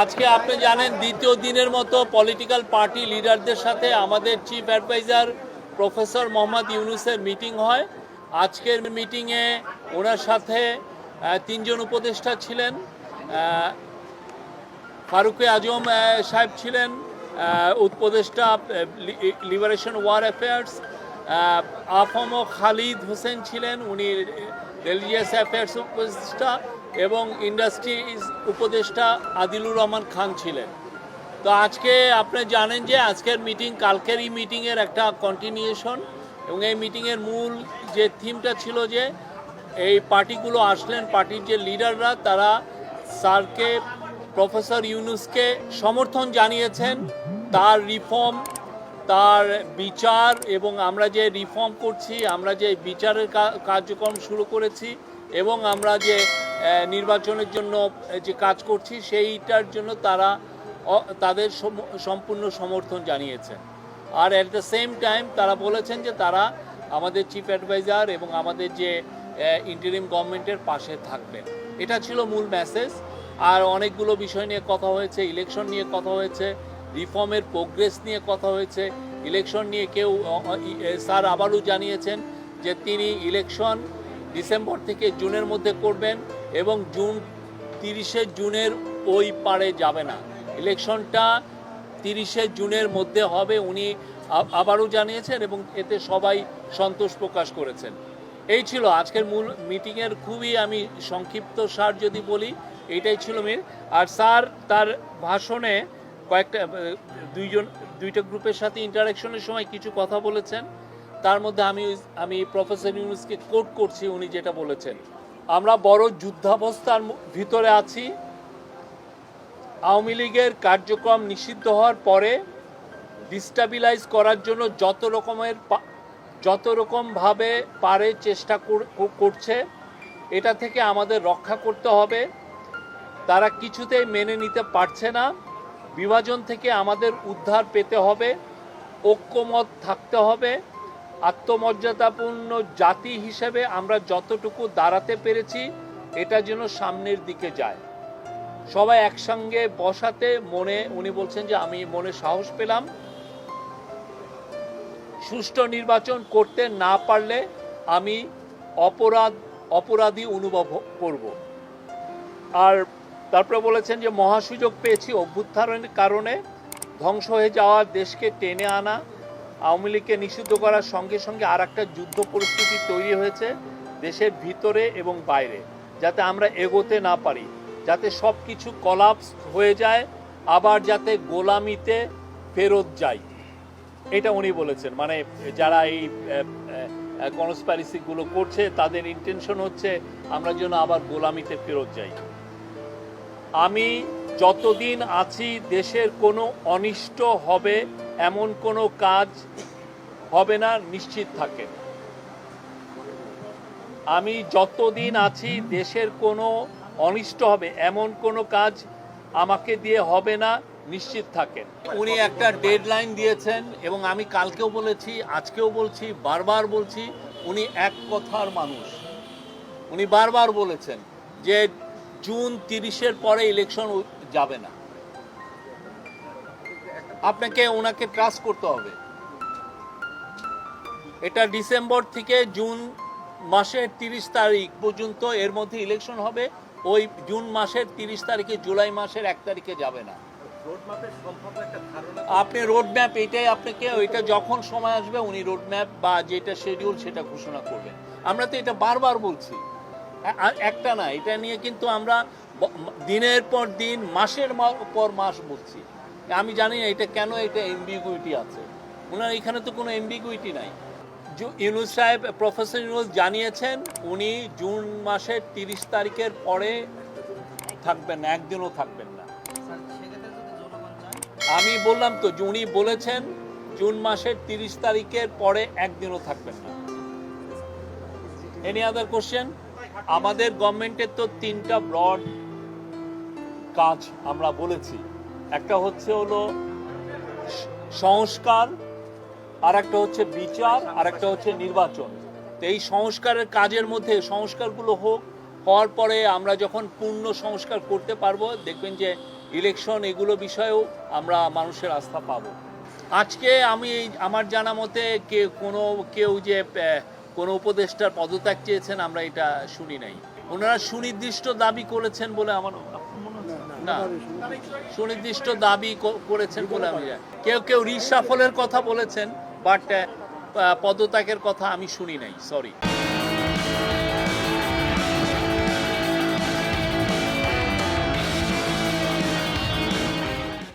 আজকে আপনি জানেন দ্বিতীয় দিনের মতো পলিটিক্যাল পার্টি লিডারদের সাথে আমাদের চিফ অ্যাডভাইজার প্রফেসর মোহাম্মদ ইউনুসের মিটিং হয়। আজকের মিটিংয়ে ওনার সাথে তিনজন উপদেষ্টা ছিলেন ফারুকে আজম সাহেব ছিলেন উপদেষ্টা liberation war affairs আফম Khalid Hossain ছিলেন, উনি রিলিজিয়াস অ্যাফেয়ার্স উপদেষ্টা। এবং ইন্ডাস্ট্রিজ উপদেষ্টা আদিলুর রহমান খান ছিলেন। তো আজকে আপনি জানেন যে আজকের মিটিং, কালকের এই মিটিংয়ের একটা কন্টিনিউশন এবং এই মিটিংয়ের মূল যে থিমটা ছিল যে এই পার্টিগুলো আসলেন, পার্টির যে লিডাররা তারা স্যারকে প্রফেসর ইউনুসকে সমর্থন জানিয়েছেন। তার রিফর্ম তার বিচার এবং আমরা যে রিফর্ম করছি, আমরা যে বিচারের কার্যক্রম শুরু করেছি এবং আমরা যে নির্বাচনের জন্য যে কাজ করছি, সেইটার জন্য তারা তাদের সম্পূর্ণ সমর্থন জানিয়েছেন। আর অ্যাট দ্য সেম টাইম তারা বলেছেন যে তারা আমাদের চিফ অ্যাডভাইজার এবং আমাদের যে ইন্টারিম গভর্নমেন্টের পাশে থাকবেন। এটা ছিল মূল মেসেজ আর অনেকগুলো বিষয় নিয়ে কথা হয়েছে ইলেকশন নিয়ে কথা হয়েছে রিফর্মের প্রোগ্রেস নিয়ে কথা হয়েছে। ইলেকশন নিয়ে কেউ স্যার আবারও জানিয়েছেন যে তিনি ইলেকশন ডিসেম্বর থেকে জুনের মধ্যে করবেন। এবং জুন তিরিশে জুনের ওই পারে যাবে না। ইলেকশনটা তিরিশে জুনের মধ্যে হবে উনি আবারও জানিয়েছেন এবং এতে সবাই সন্তোষ প্রকাশ করেছেন। এই ছিল আজকের মূল মিটিংয়ের খুবই আমি সংক্ষিপ্ত সার যদি বলি, এইটাই ছিল মেন আর স্যার তার ভাষণে কয়েকটা দুইজন, দুইটা গ্রুপের সাথে ইন্টারাকশনের সময় কিছু কথা বলেছেন। তার মধ্যে আমি আমি প্রফেসর ইউনুসকে কোট করছি উনি যেটা বলেছেন। আমরা বড় যুদ্ধাবস্থার ভিতরে আছি। আওয়ামী লীগের কার্যক্রম নিষিদ্ধ হওয়ার পরে ডিস্টাবিলাইজ করার জন্য যত রকমের যত রকমভাবে পারে চেষ্টা কর- কর- করছে, এটা থেকে আমাদের রক্ষা করতে হবে। তারা কিছুতেই মেনে নিতে পারছে না। বিভাজন থেকে আমাদের উদ্ধার পেতে হবে। ঐক্যমত থাকতে হবে। আত্মমর্যাদাপূর্ণ জাতি হিসেবে আমরা যতটুকু দাঁড়াতে পেরেছি, এটা যেন সামনের দিকে যায়। সবাই একসঙ্গে বসাতে মনে, উনি বলছেন যে আমি মনে সাহস পেলাম। সুষ্ঠু নির্বাচন করতে না পারলে আমি অপরাধ, অপরাধী অনুভব করব। আর তারপরে বলেছেন যে মহাসুযোগ পেয়েছি অভ্যুত্থানের কারণে। ধ্বংস হয়ে যাওয়া দেশকে টেনে আনা আওয়ামী লীগকে নিষিদ্ধ করার সঙ্গে সঙ্গে আর একটা যুদ্ধ পরিস্থিতি তৈরি হয়েছে দেশের ভিতরে এবং বাইরে, যাতে আমরা এগোতে না পারি, যাতে সব কিছু কলাপস হয়ে যায়, আবার যাতে গোলামিতে ফেরত যাই। এটা উনি বলেছেন। মানে যারা এই কনসপ্যারিসিগুলো করছে, তাদের ইন্টেনশন হচ্ছে আমরা যেন আবার গোলামিতে ফেরত যাই। আমি যতদিন আছি, দেশের কোনো অনিষ্ট হবে এমন কোনো কাজ হবে না, নিশ্চিত থাকেন আমি যতদিন আছি, দেশের কোনো অনিষ্ট হবে, এমন কোনো কাজ আমাকে দিয়ে হবে না, নিশ্চিত থাকেন উনি একটা ডেডলাইন দিয়েছেন এবং আমি কালকেও বলেছি, আজকেও বলছি, বারবার বলছি, উনি এক কথার মানুষ। উনি বারবার বলেছেন যে জুন তিরিশের পরে ইলেকশন যাবে না। আপনাকে ওনাকে ট্রাস্ট করতে হবে। এটা ডিসেম্বর থেকে জুন মাসের তিরিশ তারিখ পর্যন্ত এর মধ্যে ইলেকশন হবে। ওই জুন মাসের তিরিশ তারিখে জুলাই মাসের এক তারিখে যাবে না। আপনি রোড ম্যাপ এটাই আপনাকে, ওইটা যখন সময় আসবে উনি রোড ম্যাপ বা যেটা শিডিউল সেটা ঘোষণা করবেন। আমরা তো এটা বারবার বলছি। একটা না, এটা নিয়ে কিন্তু আমরা দিনের পর দিন, মাসের পর মাস বলছি। আমি জানি না এটা কেন এটা এমবিগুইটি আছে। ওনার এখানে তো কোনো এমবিগুইটি নাই। ইউনুস সাহেব প্রফেসর ইউনুস জানিয়েছেন উনি জুন মাসের তিরিশ তারিখের পরে থাকবেন না একদিনও থাকবেন না। আমি বললাম তো উনি বলেছেন জুন মাসের তিরিশ তারিখের পরে একদিনও থাকবেন না। এনি আদার কোশ্চেন আমাদের গভর্নমেন্টের তো তিনটা ব্রড কাজ আমরা বলেছি। একটা হচ্ছে হলো সংস্কার আর একটা হচ্ছে বিচার আর একটা হচ্ছে নির্বাচন। তো এই সংস্কারের কাজের মধ্যে সংস্কারগুলো হোক, হওয়ার পরে আমরা যখন পূর্ণ সংস্কার করতে পারব, দেখবেন যে ইলেকশন এগুলো বিষয়েও আমরা মানুষের আস্থা পাবো। আজকে আমি আমার জানা মতে কে, কোনো কেউ যে কোনো উপদেষ্টার পদত্যাগ চেয়েছেন, আমরা এটা শুনি নাই। ওনারা সুনির্দিষ্ট দাবি করেছেন বলে আমার না সুনির্দিষ্ট দাবি করেছেন বলে আমি জানি। কেউ কেউ রিসাফলের কথা বলেছেন বাট পদত্যাগের কথা আমি শুনি নাই সরি